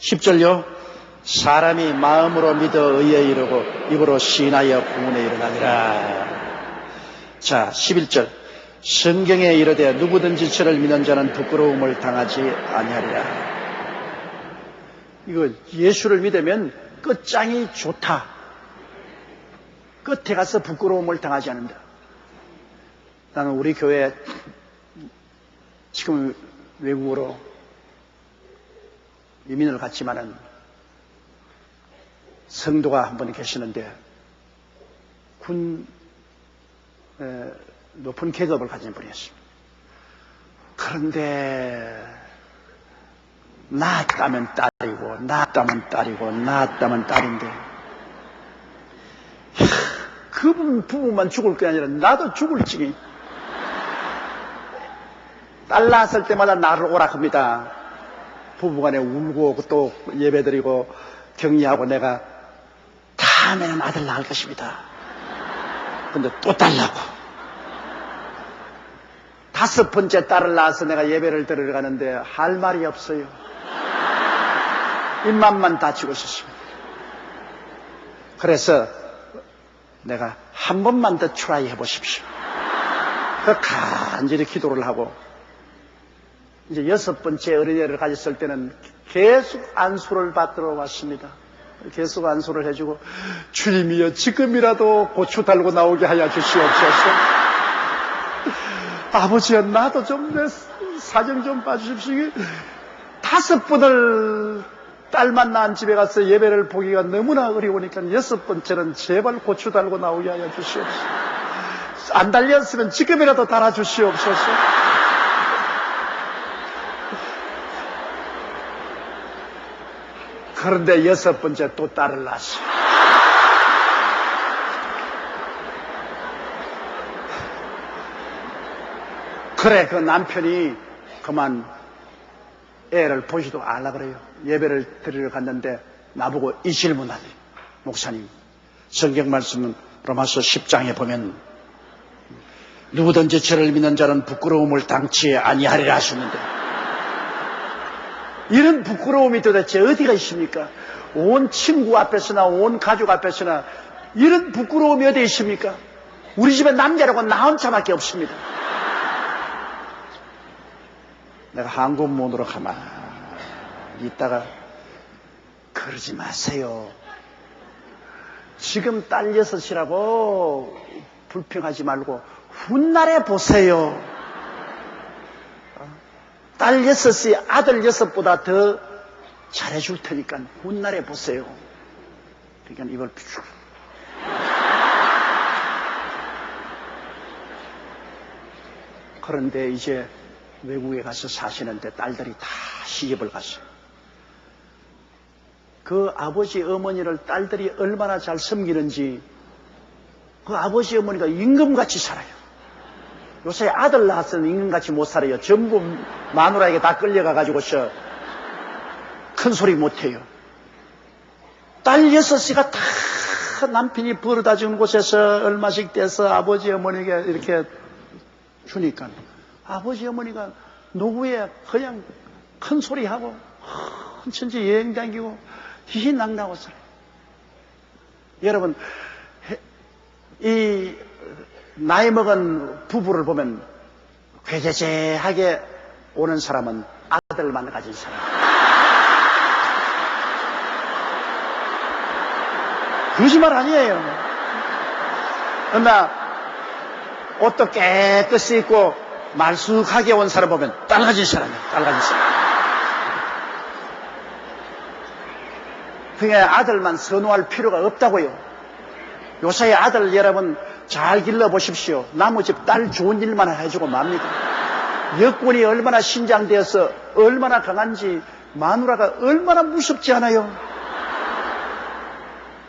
10절요. 사람이 마음으로 믿어 의에 이르고 입으로 시인하여 구원에 일어나리라. 자, 11절. 성경에 이르되 누구든지 저를 믿는 자는 부끄러움을 당하지 아니하리라. 이거 예수를 믿으면 끝장이 좋다. 끝에 가서 부끄러움을 당하지 않는다. 나는 우리 교회 지금 외국으로 이민을 갔지만은 성도가 한분 계시는데 군 에, 높은 계급을 가진 분이었습니다. 그런데 낳았다면 딸이고 낳았다면 딸이고 낳았다면 딸인데 하, 그분 부부만 죽을 게 아니라 나도 죽을 지기 딸 낳았을 때마다 나를 오락합니다. 부부간에 울고 또 예배드리고 격리하고 내가 다음에는 아들 낳을 것입니다. 근데 또 달라고. 다섯 번째 딸을 낳아서 내가 예배를 드리러 가는데 할 말이 없어요. 입맛만 다치고 있었습니다. 그래서 내가 한 번만 더 트라이 해보십시오. 그 간절히 기도를 하고 이제 여섯 번째 어린애를 가졌을 때는 계속 안수를 받들어 왔습니다. 계속 안수를 해주고 주님이여 지금이라도 고추 달고 나오게 하여 주시옵소서. 아버지야 나도 좀 내 사정 좀 봐주십시오. 다섯 번을 딸만 낳은 집에 가서 예배를 보기가 너무나 어려우니까 여섯 번째는 제발 고추 달고 나오게 하여 주시옵소서. 안 달렸으면 지금이라도 달아주시옵소서. 그런데 여섯 번째 또 딸을 낳았어. 그래, 그 남편이 그만 애를 보지도 않으라 그래요. 예배를 드리러 갔는데 나보고 이 질문하니 목사님, 성경 말씀은 로마서 10장에 보면 누구든지 저를 믿는 자는 부끄러움을 당치 아니하리라 하셨는데 이런 부끄러움이 도대체 어디가 있습니까? 온 친구 앞에서나 온 가족 앞에서나 이런 부끄러움이 어디 있습니까? 우리 집에 남자라고 나 혼자밖에 없습니다. 내가 한국문으로 가만히 있다가 그러지 마세요. 지금 딸 여섯이라고 불평하지 말고 훗날에 보세요. 딸 여섯이 아들 여섯보다 더 잘해줄 테니까 훗날에 보세요. 그러니까 이걸 쭉. 그런데 이제 외국에 가서 사시는데 딸들이 다 시집을 갔어요. 그 아버지 어머니를 딸들이 얼마나 잘 섬기는지 그 아버지 어머니가 임금같이 살아요. 요새 아들 낳았으면 임금같이 못 살아요. 전부 마누라에게 다 끌려가가지고서 큰 소리 못해요. 딸 여섯이가 다 남편이 벌어다 준 곳에서 얼마씩 떼서 아버지 어머니에게 이렇게 주니까 아버지 어머니가 노후에 그냥 큰 소리하고 천천히 여행 다니고 희희낙낙하고 살아요. 여러분 이 나이 먹은 부부를 보면 괴제제하게 오는 사람은 아들만 가진 사람. 거짓말 아니에요. 그러나 옷도 깨끗이 입고 말쑥하게 온 사람 보면 딸 가진 사람이에요. 딸 가진 사람. 그러니까 아들만 선호할 필요가 없다고요. 요새 아들 여러분 잘 길러보십시오. 나머지 딸 좋은 일만 해주고 맙니다. 여권이 얼마나 신장되어서 얼마나 강한지 마누라가 얼마나 무섭지 않아요?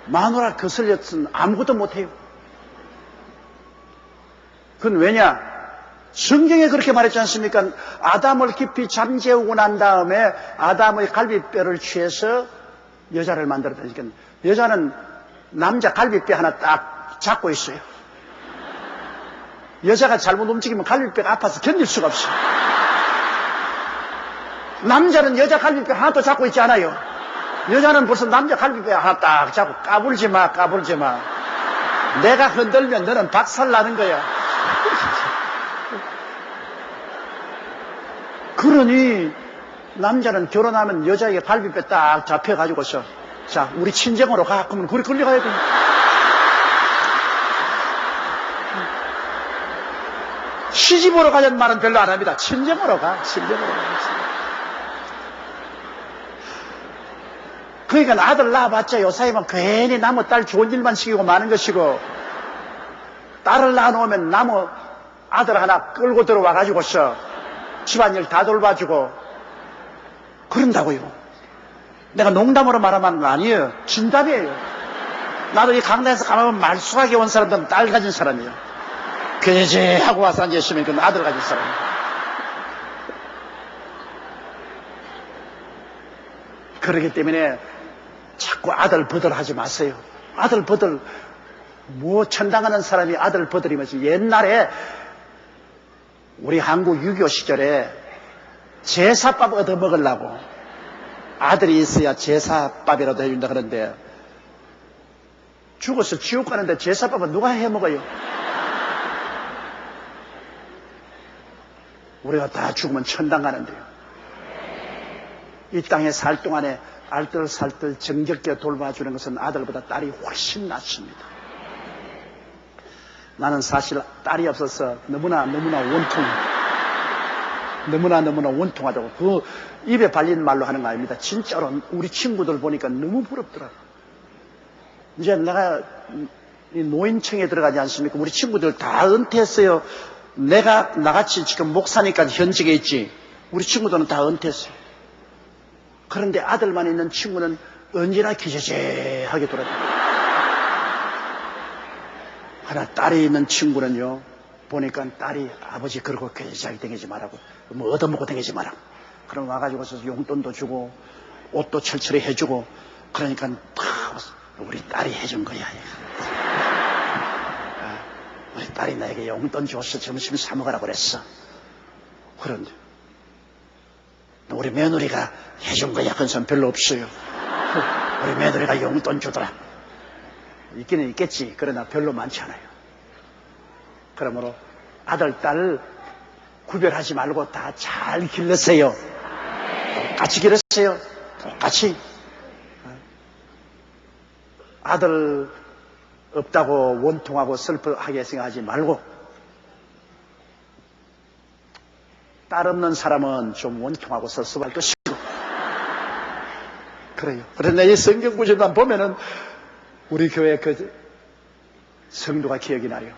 마누라 거슬렸으면 아무것도 못해요. 그건 왜냐? 성경에 그렇게 말했지 않습니까? 아담을 깊이 잠재우고 난 다음에 아담의 갈비뼈를 취해서 여자를 만들었다니까 여자는 남자 갈비뼈 하나 딱 잡고 있어요. 여자가 잘못 움직이면 갈비뼈가 아파서 견딜 수가 없어요. 남자는 여자 갈비뼈 하나도 잡고 있지 않아요. 여자는 벌써 남자 갈비뼈 하나 딱 잡고 까불지 마, 까불지 마. 내가 흔들면 너는 박살 나는 거야. 그러니 남자는 결혼하면 여자에게 갈비뼈 딱 잡혀가지고서 자 우리 친정으로 가 그러면 그리 끌려가야 돼. 시집으로 가자는 말은 별로 안 합니다. 친정으로 가, 친정으로 가. 그러니까 아들 낳아봤자 요사이만 괜히 나무 딸 좋은 일만 시키고 마는 것이고 딸을 낳아놓으면 나무 아들 하나 끌고 들어와가지고서 집안일 다 돌봐주고 그런다고요. 내가 농담으로 말하는 거 아니에요. 진담이에요. 나도 이 강단에서 가면 말쑥하게 온 사람들은 딸 가진 사람이에요. 그제 하고 와서 앉아있으면 그건 아들 가진 사람이에요. 그렇기 때문에 자꾸 아들 버들 하지 마세요. 아들 버들, 뭐 천당하는 사람이 아들 버들이면서 옛날에 우리 한국 유교 시절에 제사밥 얻어 먹으려고 아들이 있어야 제사밥이라도 해준다 그러는데 죽어서 지옥 가는데 제사밥은 누가 해 먹어요? 우리가 다 죽으면 천당 가는데요. 이 땅에 살 동안에 알뜰살뜰 정겹게 돌봐주는 것은 아들보다 딸이 훨씬 낫습니다. 나는 사실 딸이 없어서 너무나 너무나 원통, 너무나 너무나 원통하다고 그 입에 발린 말로 하는 거 아닙니다. 진짜로 우리 친구들 보니까 너무 부럽더라고요. 이제 내가 이 노인청에 들어가지 않습니까? 우리 친구들 다 은퇴했어요. 내가 나같이 지금 목사니까 현직에 있지. 우리 친구들은 다 은퇴했어요. 그런데 아들만 있는 친구는 언제나 기저제하게 돌아다녀요. 하나 딸이 있는 친구는요, 보니까 딸이 아버지 그러고 괴자하게 댕기지 말라고, 뭐 얻어먹고 댕기지 마라. 그럼 와가지고서 용돈도 주고, 옷도 철철히 해주고, 그러니까 다 우리 딸이 해준 거야. 아, 우리 딸이 나에게 용돈 줘서 점심 사 먹으라고 그랬어. 그런데, 우리 며느리가 해준 거야. 그건 선 별로 없어요. 우리 며느리가 용돈 주더라. 있기는 있겠지. 그러나 별로 많지 않아요. 그러므로 아들, 딸 구별하지 말고 다 잘 길렀어요. 똑같이 길렀어요. 똑같이. 아들 없다고 원통하고 슬퍼하게 생각하지 말고 딸 없는 사람은 좀 원통하고 섭섭할 것이고 그래요. 그런데 이 성경 구절만 보면은 우리 교회 그 성도가 기억이 나요.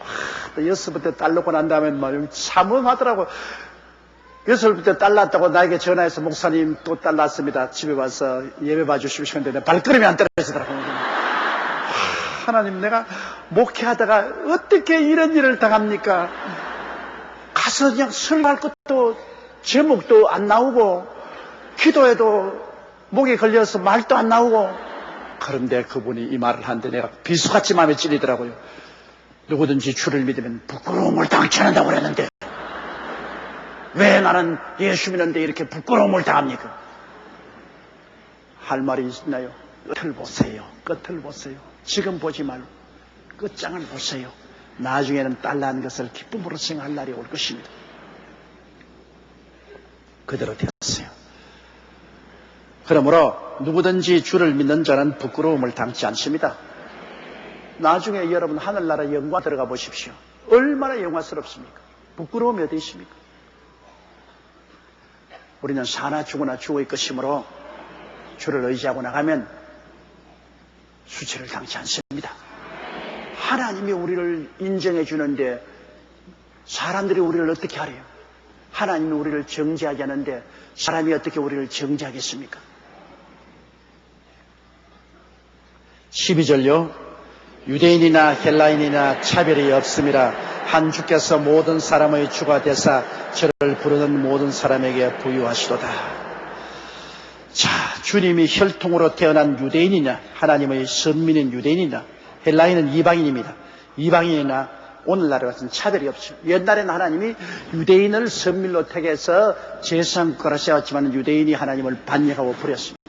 아, 또 여섯부터 딸 놓고 난 다음에 막 참음하더라고. 여섯부터 딸 낳았다고 나에게 전화해서 목사님 또 딸 낳았습니다. 집에 와서 예배 했는데 내 발걸음이 안 떨어지더라고요. 아, 하나님 내가 목회하다가 어떻게 이런 일을 당합니까? 가서 그냥 설교할 것도 제목도 안 나오고 기도해도 목에 걸려서 말도 안 나오고 그런데 그분이 이 말을 하는데 내가 비수같이 마음에 찔리더라고요. 누구든지 주를 믿으면 부끄러움을 당치 않는다고 그랬는데 왜 나는 예수 믿는데 이렇게 부끄러움을 당합니까? 할 말이 있나요? 끝을 보세요. 끝을 보세요. 지금 보지 말고 끝장을 보세요. 나중에는 딸 낳은 것을 기쁨으로 생각할 날이 올 것입니다. 그대로 되었어요. 그러므로 누구든지 주를 믿는 자는 부끄러움을 당치 않습니다. 나중에 여러분 하늘나라 영광 들어가 보십시오. 얼마나 영화스럽습니까? 부끄러움이 어디 있습니까? 우리는 사나 죽으나 죽을 것이므로 주를 의지하고 나가면 수치를 당치 않습니다. 하나님이 우리를 인정해 주는데 사람들이 우리를 어떻게 하래요? 하나님이 우리를 정죄하지 않는데 사람이 어떻게 우리를 정죄하겠습니까? 12절요. 유대인이나 헬라인이나 차별이 없음이라 한 주께서 모든 사람의 주가 되사 저를 부르는 모든 사람에게 부유하시도다. 자, 주님이 혈통으로 태어난 유대인이냐, 하나님의 선민인 유대인이냐, 헬라인은 이방인입니다. 이방인이나 오늘날에 같은 차별이 없죠. 옛날에는 하나님이 유대인을 선밀로 택해서 제상 세웠지만 유대인이 하나님을 반역하고 버렸습니다.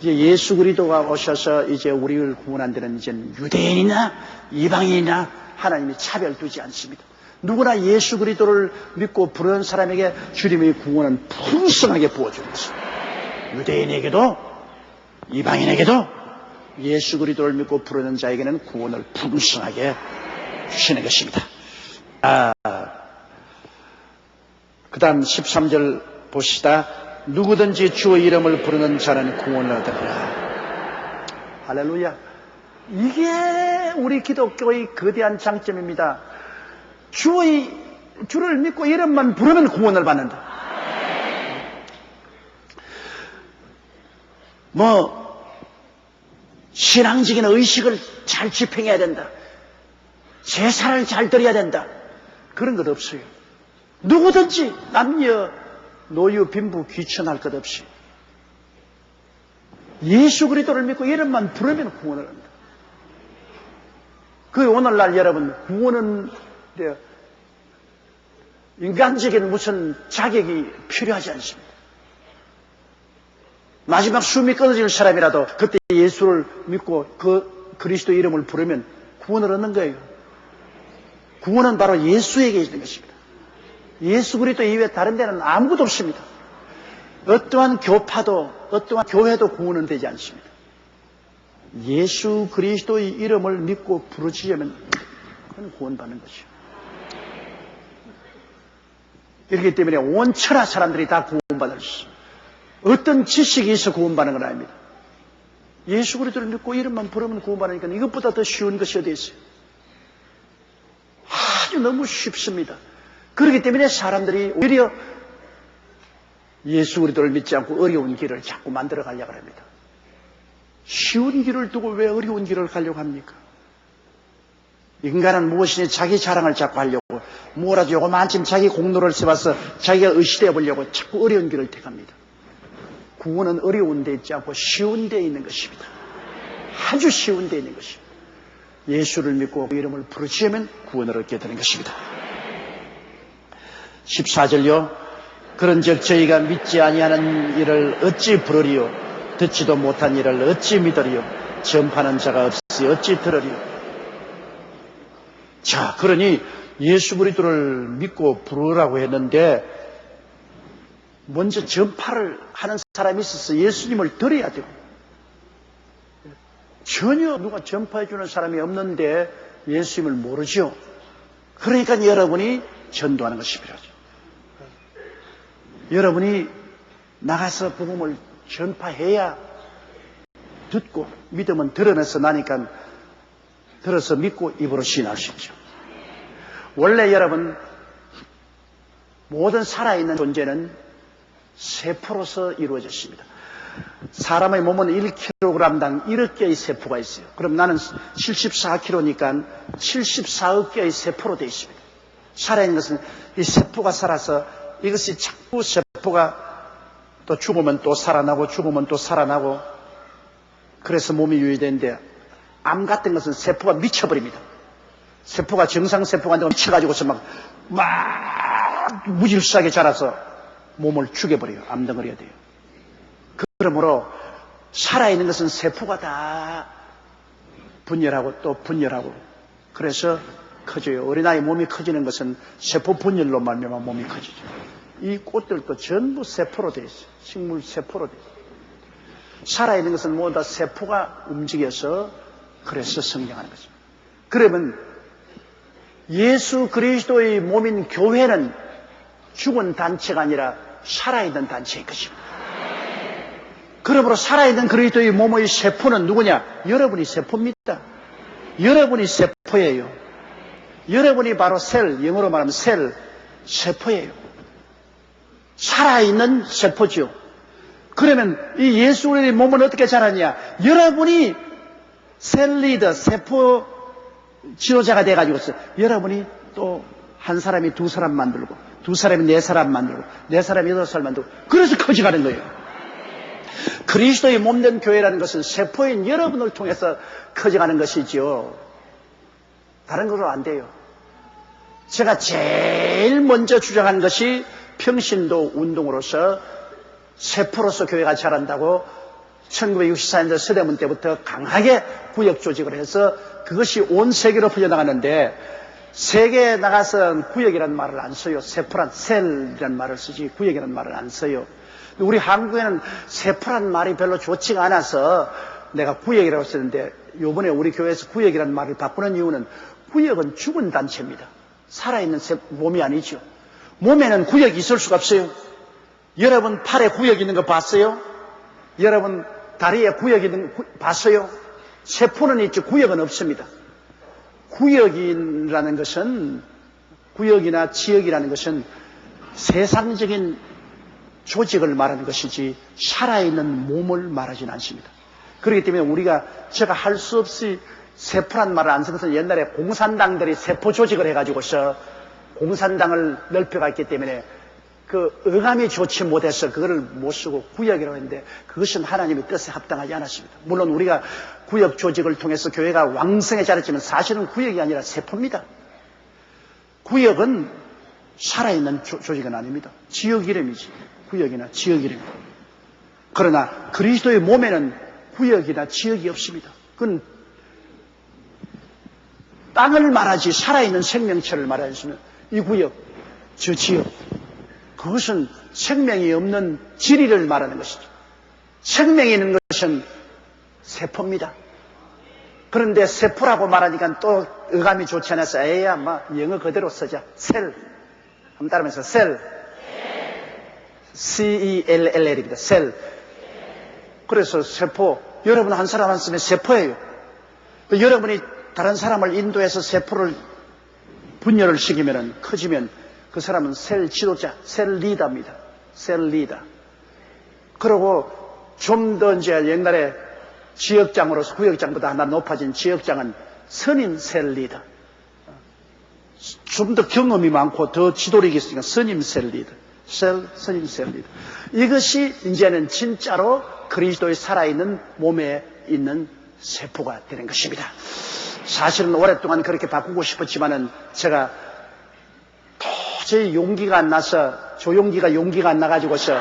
이제 예수 그리스도가 오셔서 이제 우리를 구원한 데는 이제 유대인이나 이방인이나 하나님이 차별 두지 않습니다. 누구나 예수 그리스도를 믿고 부르는 사람에게 주님의 구원은 풍성하게 부어주는 것입니다. 유대인에게도 이방인에게도 예수 그리스도를 믿고 부르는 자에게는 구원을 풍성하게 주시는 것입니다. 아, 그 다음 13절 보시다. 누구든지 주의 이름을 부르는 자는 구원을 얻으리라. 할렐루야. 이게 우리 기독교의 거대한 장점입니다. 주의, 주를 믿고 이름만 부르면 구원을 받는다. 뭐, 신앙적인 의식을 잘 집행해야 된다. 제사를 잘 드려야 된다. 그런 것 없어요. 누구든지 남녀, 노유, 빈부 귀천할 것 없이 예수 그리스도를 믿고 이름만 부르면 구원을 합니다. 그 오늘날 여러분 구원은 인간적인 무슨 자격이 필요하지 않습니다. 마지막 숨이 끊어질 사람이라도 그때 예수를 믿고 그 그리스도 이름을 부르면 구원을 얻는 거예요. 구원은 바로 예수에게 있는 것입니다. 예수 그리스도 이외에 다른 데는 아무것도 없습니다. 어떠한 교파도 어떠한 교회도 구원은 되지 않습니다. 예수 그리스도의 이름을 믿고 부르짖으면 그건 구원받는 것이요. 이렇기 때문에 온 천하 사람들이 다 구원받을 수 있어요. 어떤 지식이 있어 구원받는 건 아닙니다. 예수 그리스도를 믿고 이름만 부르면 구원받으니까 이것보다 더 쉬운 것이 어디 있어요? 아주 너무 쉽습니다. 그렇기 때문에 사람들이 오히려 예수 그리스도를 믿지 않고 어려운 길을 자꾸 만들어 가려고 합니다. 쉬운 길을 두고 왜 어려운 길을 가려고 합니까? 인간은 무엇이니 자기 자랑을 자꾸 하려고 뭐라도 요거만큼 자기 공로를 세워서 자기가 의시되어 보려고 자꾸 어려운 길을 택합니다. 구원은 어려운 데 있지 않고 쉬운 데 있는 것입니다. 아주 쉬운 데 있는 것입니다. 예수를 믿고 그 이름을 부르짖으면 구원을 얻게 되는 것입니다. 14절요. 그런즉 저희가 믿지 아니하는 일을 어찌 부르리요 듣지도 못한 일을 어찌 믿으리요 전파는 자가 없이 어찌 들으리요 자 그러니 예수 그리스도를 믿고 부르라고 했는데 먼저 전파를 하는 사람이 있어서 예수님을 들어야 돼요. 전혀 누가 전파해 주는 사람이 없는데 예수님을 모르죠. 그러니까 여러분이 전도하는 것이 필요하죠. 여러분이 나가서 복음을 전파해야 듣고 믿음은 드러내서 나니까 들어서 믿고 입으로 신할 수 있죠. 원래 여러분 모든 살아있는 존재는 세포로서 이루어졌습니다. 사람의 몸은 1kg당 1억 개의 세포가 있어요. 그럼 나는 74kg니까 74억 개의 세포로 되어 있습니다. 살아있는 것은 이 세포가 살아서 이것이 자꾸 세포가 또 죽으면 또 살아나고 죽으면 또 살아나고 그래서 몸이 유의되는데 암 같은 것은 세포가 미쳐버립니다. 세포가 정상 세포가 아니고 미쳐가지고서 막, 막 무질서하게 자라서 몸을 죽여버려요. 암덩어리가 돼요. 그러므로 살아있는 것은 세포가 다 분열하고 또 분열하고 그래서 커져요. 어린아이 몸이 커지는 것은 세포 분열로 말미암아 몸이 커지죠. 이 꽃들도 전부 세포로 되어 있어요. 식물 세포로 되어 있어요. 살아있는 것은 모두 다 세포가 움직여서 그래서 성장하는 것입니다. 그러면 예수 그리스도의 몸인 교회는 죽은 단체가 아니라 살아있는 단체인 것입니다. 그러므로 살아있는 그리스도의 몸의 세포는 누구냐? 여러분이 세포입니다. 여러분이 세포예요. 여러분이 바로 셀, 영어로 말하면 셀, 세포예요. 살아있는 세포죠. 그러면 이 예수의 몸은 어떻게 자랐냐? 여러분이 셀 리더, 세포 지도자가 돼가지고 여러분이 또 한 사람이 두 사람 만들고 두 사람이 네 사람 만들고 네 사람이 여덟 사람 만들고 그래서 커져가는 거예요. 그리스도의 몸된 교회라는 것은 세포인 여러분을 통해서 커져가는 것이지요. 다른 걸로 안 돼요. 제가 제일 먼저 주장한 것이 평신도 운동으로서 세포로서 교회가 자란다고 1964년도 서대문 때부터 강하게 구역 조직을 해서 그것이 온 세계로 퍼져나가는데 세계에 나가서 구역이라는 말을 안 써요. 세포란 셀이라는 말을 쓰지 구역이라는 말을 안 써요. 우리 한국에는 세포란 말이 별로 좋지가 않아서 내가 구역이라고 쓰는데 요번에 우리 교회에서 구역이라는 말을 바꾸는 이유는 구역은 죽은 단체입니다. 살아있는 몸이 아니죠. 몸에는 구역이 있을 수가 없어요. 여러분 팔에 구역 있는 거 봤어요? 여러분 다리에 구역 있는 거 봤어요? 세포는 있죠. 구역은 없습니다. 구역이라는 것은 구역이나 지역이라는 것은 세상적인 조직을 말하는 것이지 살아있는 몸을 말하지는 않습니다. 그렇기 때문에 우리가 제가 할 수 없이 세포란 말을 안 쓰면서 옛날에 공산당들이 세포 조직을 해가지고서 공산당을 넓혀갔기 때문에 그 어감이 좋지 못해서 그거를 못 쓰고 구역이라고 했는데 그것은 하나님의 뜻에 합당하지 않았습니다. 물론 우리가 구역 조직을 통해서 교회가 왕성해 자랐지만 사실은 구역이 아니라 세포입니다. 구역은 살아있는 조, 조직은 아닙니다. 지역 이름이지. 구역이나 지역 이름. 그러나 그리스도의 몸에는 구역이나 지역이 없습니다. 그건 땅을 말하지 살아있는 생명체를 말하시는 이 구역, 저 지역. 그것은 생명이 없는 지리를 말하는 것이죠. 생명이 있는 것은 세포입니다. 그런데 세포라고 말하니까 또 어감이 좋지 않아서 에야, 뭐 영어 그대로 쓰자. 셀. 한번 따르면서 셀. C-E-L-L-L입니다. 셀. 그래서 세포. 여러분 한 사람 한 쓰면 세포예요. 여러분이 다른 사람을 인도해서 세포를 분열을 시키면 커지면 그 사람은 셀 지도자, 셀 리더입니다. 셀 리더. 그리고 좀 더 이제 옛날에 지역장으로서 구역장보다 하나 높아진 지역장은 선임 셀 리더. 좀 더 경험이 많고 더 지도력이 있으니까 선임 셀 리더. 셀, 선임 셀 리더. 이것이 이제는 진짜로 그리스도의 살아있는 몸에 있는 세포가 되는 것입니다. 사실은 오랫동안 그렇게 바꾸고 싶었지만은 제가 도저히 용기가 안 나서 조용기가 용기가 안 나가지고서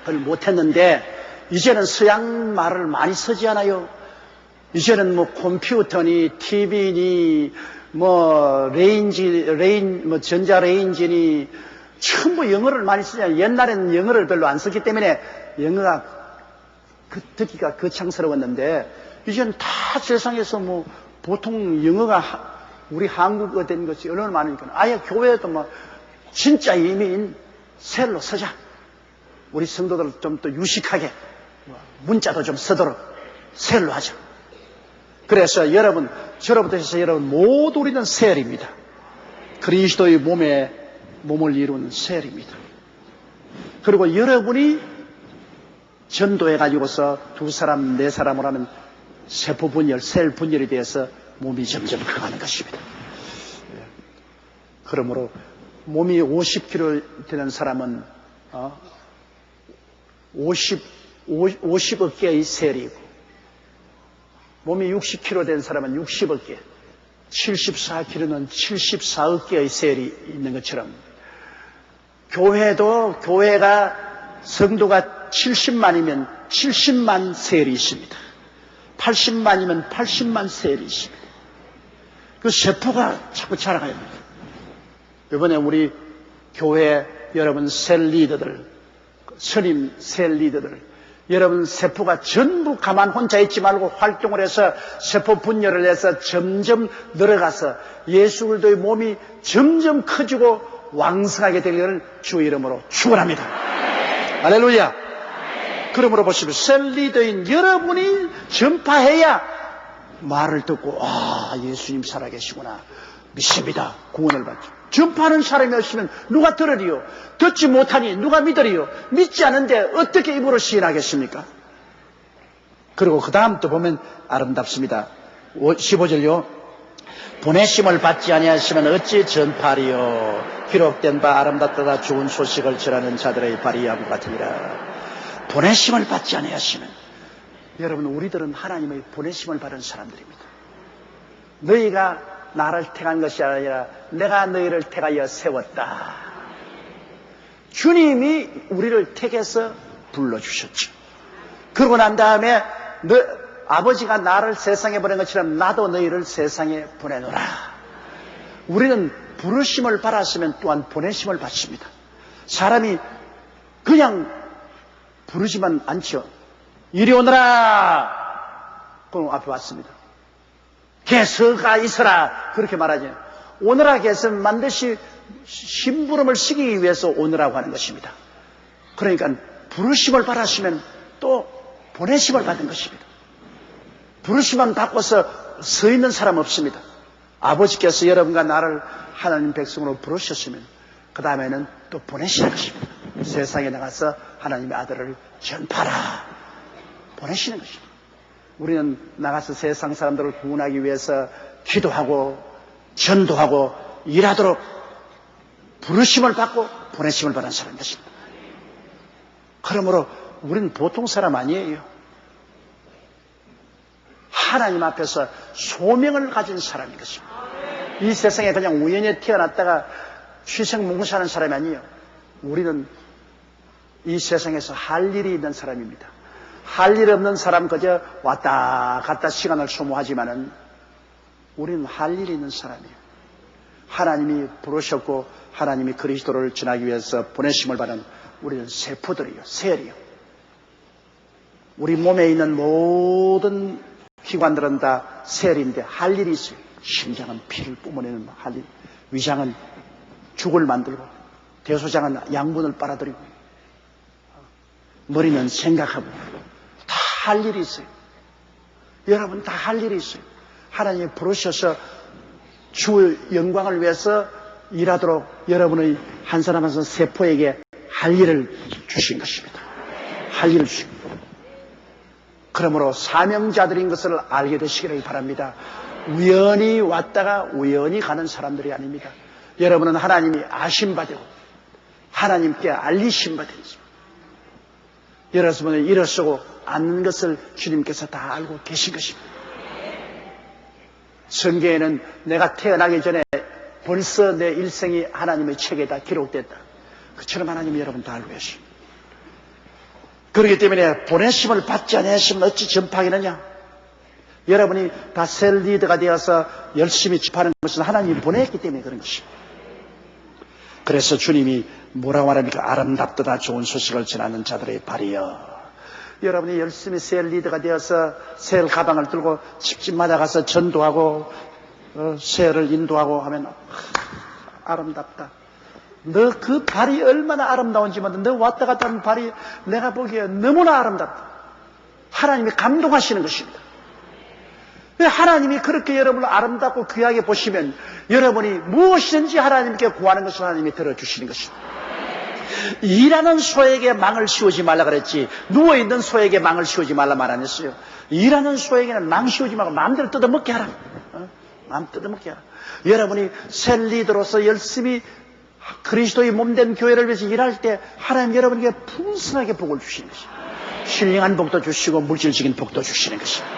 그걸 못했는데 이제는 서양 말을 많이 쓰지 않아요. 이제는 뭐 컴퓨터니 TV니 뭐 레인지 레인 뭐 전자 레인지니 전부 영어를 많이 쓰잖아요. 옛날에는 영어를 별로 안 썼기 때문에 영어가 그, 듣기가 거창스러웠는데 이제는 다 세상에서 뭐 보통 영어가 우리 한국어 된 것이 얼마나 많으니까 아예 교회에도 뭐 진짜 이미인 셀로 쓰자. 우리 성도들 좀 더 유식하게 뭐 문자도 좀 쓰도록 셀로 하자. 그래서 여러분, 저로부터 해서 여러분 모두 우리는 셀입니다. 그리스도의 몸에 몸을 이루는 셀입니다. 그리고 여러분이 전도해 가지고서 두 사람, 네 사람을 하는 세포 분열, 셀 분열에 대해서 몸이 점점 커가는 것입니다. 예. 그러므로 몸이 50kg 되는 사람은 50, 50억 개의 셀이고 몸이 60kg 된 사람은 60억 개, 74kg는 74억 개의 셀이 있는 것처럼 교회도 교회가 성도가 70만이면 70만 셀이 있습니다. 80만이면 80만 셀이 있습니다. 그 세포가 자꾸 됩니다. 이번에 우리 교회 여러분 셀 리더들, 선임 셀 리더들, 여러분 세포가 전부 가만 혼자 있지 말고 활동을 해서 세포 분열을 해서 점점 늘어가서 예수 그리스도의 몸이 점점 커지고 왕성하게 되기를 주 이름으로 축원합니다. 할렐루야. 그러므로 보시면 셀 리더인 여러분이 전파해야 말을 듣고 아 예수님 살아계시구나 믿습니다 구원을 받죠 전파하는 사람이 없으면 누가 들으리요? 듣지 못하니 누가 믿으리요? 믿지 않은데 어떻게 입으로 시인하겠습니까? 그리고 그 다음 또 보면 아름답습니다. 15절요. 보내심을 받지 아니하시면 어찌 전파리요? 기록된 바 아름답다 좋은 소식을 전하는 자들의 발이함 같으니라. 보내심을 받지 아니하시면 여러분, 우리들은 하나님의 보내심을 받은 사람들입니다. 너희가 나를 택한 것이 아니라 내가 너희를 택하여 세웠다. 주님이 우리를 택해서 불러주셨죠. 그러고 난 다음에 너, 아버지가 나를 세상에 보낸 것처럼 나도 너희를 세상에 보내노라. 우리는 부르심을 받았으면 또한 보내심을 받습니다. 사람이 그냥 부르지만 않죠. 이리 오너라! 그럼 앞에 왔습니다. 개서가 있어라! 그렇게 말하죠. 오너라 개서는 반드시 심부름을 시키기 위해서 오너라고 하는 것입니다. 그러니까 부르심을 받았으면 또 보내심을 받은 것입니다. 부르심만 받고서 서 있는 사람 없습니다. 아버지께서 여러분과 나를 하나님 백성으로 부르셨으면 그 다음에는 또 보내시는 것입니다. 세상에 나가서 하나님의 아들을 전파라 보내시는 것입니다. 우리는 나가서 세상 사람들을 구원하기 위해서 기도하고 전도하고 일하도록 부르심을 받고 보내심을 받은 사람인 것입니다. 그러므로 우리는 보통 사람 아니에요. 하나님 앞에서 소명을 가진 사람인 것입니다. 이 세상에 그냥 우연히 태어났다가 취생몽사하는 사람이 아니에요. 우리는 이 세상에서 할 일이 있는 사람입니다. 할 일 없는 사람 그저 왔다 갔다 시간을 소모하지만은 우리는 할 일이 있는 사람이에요. 하나님이 부르셨고 하나님이 그리스도를 전하기 위해서 보내심을 받은 우리는 세포들이요, 셀이요. 우리 몸에 있는 모든 기관들은 다 셀인데 할 일이 있어요. 심장은 피를 뿜어내는 할 일, 위장은 죽을 만들고, 대소장은 양분을 빨아들이고, 머리는 생각하고, 다 할 일이 있어요. 여러분 다 할 일이 있어요. 하나님이 부르셔서 주 영광을 위해서 일하도록 여러분의 한 사람 한 사람 세포에게 할 일을 주신 것입니다. 할 일을 주신 겁니다. 그러므로 사명자들인 것을 알게 되시기를 바랍니다. 우연히 왔다가 우연히 가는 사람들이 아닙니다. 여러분은 하나님이 아심받고 하나님께 알리심받은 있습니다. 여러분은 일어서고 앉는 것을 주님께서 다 알고 계신 것입니다. 성경에는 내가 태어나기 전에 벌써 내 일생이 하나님의 책에 다 기록됐다. 그처럼 하나님이 여러분 다 알고 계십니다. 그렇기 때문에 보내심을 받지 않으시면 어찌 전파하겠느냐? 여러분이 다 셀 리더가 되어서 열심히 집하는 것은 하나님이 보냈기 때문에 그런 것입니다. 그래서 주님이 뭐라고 말합니까? 아름답도다 좋은 소식을 전하는 자들의 발이여. 여러분이 열심히 셀 리더가 되어서 셀 가방을 들고 집집마다 가서 전도하고 어, 셀을 인도하고 하면 하, 아름답다. 너 그 발이 얼마나 아름다운지 모르너 왔다 갔다 하는 발이 내가 보기에 너무나 아름답다. 하나님이 감동하시는 것입니다. 하나님이 그렇게 여러분을 아름답고 귀하게 보시면 여러분이 무엇이든지 하나님께 구하는 것을 하나님이 들어주시는 것입니다. 일하는 소에게 망을 씌우지 말라 그랬지 누워있는 소에게 망을 씌우지 말라 말 안 했어요. 일하는 소에게는 망 씌우지 말고 마음대로 뜯어먹게 하라. 어? 마음 뜯어먹게 하라. 여러분이 셀 리더로서 열심히 그리스도의 몸된 교회를 위해서 일할 때 하나님 여러분에게 풍성하게 복을 주시는 것입니다. 신령한 복도 주시고 물질적인 복도 주시는 것입니다.